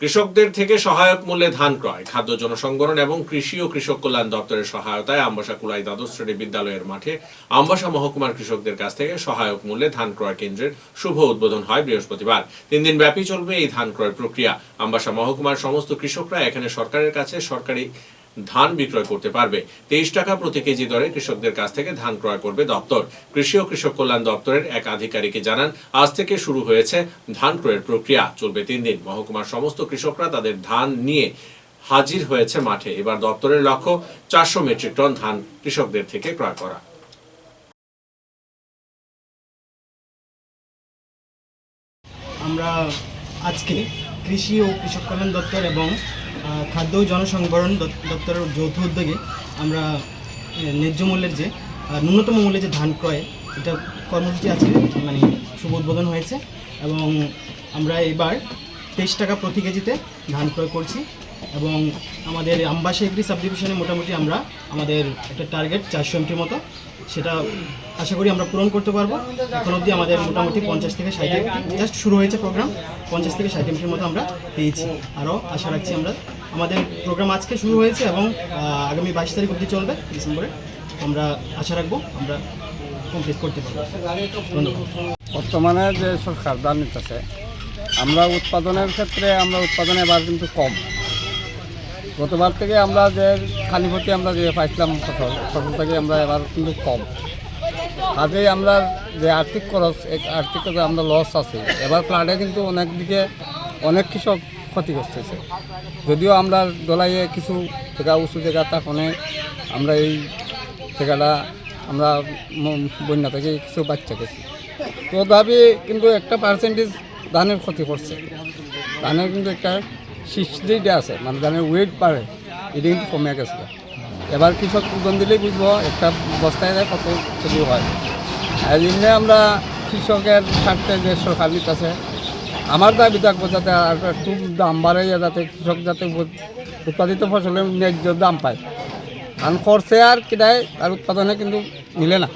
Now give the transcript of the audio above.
কৃষকদের থেকে সহায়ক মূল্যে ধান ক্রয়, খাদ্য জনসংগঠন এবং কৃষি ও কৃষক কল্যাণ দপ্তরের সহায়তায় আম্বাসা কুলাই দ্বাদশ শ্রেণি বিদ্যালয়ের মাঠে আম্বাসা মহকুমার কৃষকদের কাছ থেকে সহায়ক মূল্যে ধান ক্রয় কেন্দ্রের শুভ উদ্বোধন হয় বৃহস্পতিবার। তিন দিন ব্যাপী চলবে এই ধান ক্রয় প্রক্রিয়া। আম্বাসা মহকুমার সমস্ত কৃষকরা এখানে সরকারের কাছে সরকারি ধান বিক্রয় করতে পারবে। তেইশ টাকা প্রতি কেজি দরে কৃষকদের কাছ থেকে ধান ক্রয় করবে দপ্তর। কৃষি ও কৃষক কল্যাণ দপ্তরের এক আধিকারিকে জানান, আজ থেকে শুরু হয়েছে ধান ক্রয়ের প্রক্রিয়া। চলবে তিন দিন। মহকুমার সমস্ত কৃষকরা তাদের ধান নিয়ে হাজির হয়েছে মাঠে। এবার দপ্তরের লক্ষ্য, চারশো মেট্রিক টন ধান কৃষকদের থেকে ক্রয় করা। আমরা আজকে কৃষি ও কৃষক কল্যাণ দপ্তর এবং খাদ্য ও জনসংবরণ দপ- দপ্তরের যৌথ উদ্যোগে আমরা ন্যায্য মূল্যের যে ন্যূনতম মূল্যে যে ধান ক্রয়, এটা কর্মসূচি আজকে মানে শুভ উদ্বোধন হয়েছে এবং আমরা এবার তেইশ টাকা প্রতি কেজিতে ধান ক্রয় করছি। এবং আমাদের আমবাসা এগ্রি সাব ডিভিশনে মোটামুটি আমরা আমাদের একটা টার্গেট চারশো এমটির মতো। সেটা আশা করি আমরা পূরণ করতে পারব। এখন অবধি আমাদের মোটামুটি পঞ্চাশ থেকে ষাট জাস্ট শুরু হয়েছে প্রোগ্রাম পঞ্চাশ থেকে ষাট এমটির মতো আমরা পেয়েছি। আরও আশা রাখছি আমরা। আমাদের প্রোগ্রাম আজকে শুরু হয়েছে এবং আগামী বাইশ তারিখ অবধি চলবে, ডিসেম্বরে। আমরা আশা রাখব আমরা কমপ্লিট করতে পারব। ধন্যবাদ। বর্তমানে যে সরকার দান নিতেছে, আমরা উৎপাদনের ক্ষেত্রে আমরা উৎপাদনে এবার কিন্তু কম। গতবার থেকে আমরা যে খানিপতি আমরা যে পাইছিলাম ফসল ফসল থেকে আমরা এবার কিন্তু কম। কাজেই আমরা যে আর্থিক খরচ আর্থিক খরচে আমরা লস আছে, এবার ফ্লাডে কিন্তু অনেক দিকে অনেক কৃষক ক্ষতিগ্রস্ত হয়েছে। যদিও আমরা দলাইয়ে কিছু জায়গা, উঁচু জায়গা তখন আমরা এই জায়গাটা আমরা বন্যা থেকে কিছু বাচ্চা গেছি। তো দাবি কিন্তু একটা পার্সেন্টেজ ধানের ক্ষতি করছে। ধানের কিন্তু একটা সৃষ্টিটা আছে মানে ধানের ওয়েট বাড়ে এটা কিন্তু কমে গেছে। এবার কৃষক ওজন দিলেই বুঝব একটা বস্তায় কত ক্ষতি হয়। এই জন্য আমরা কৃষকের স্বার্থে যে সরকার আছে, আমার দাবি থাকব যাতে আর দাম বাড়ে যাতে কৃষক যাতে উৎপাদিত ফসলের ন্যায্য দাম পায়। ধান খরচে আর কিনায় আর উৎপাদনে কিন্তু মিলে না।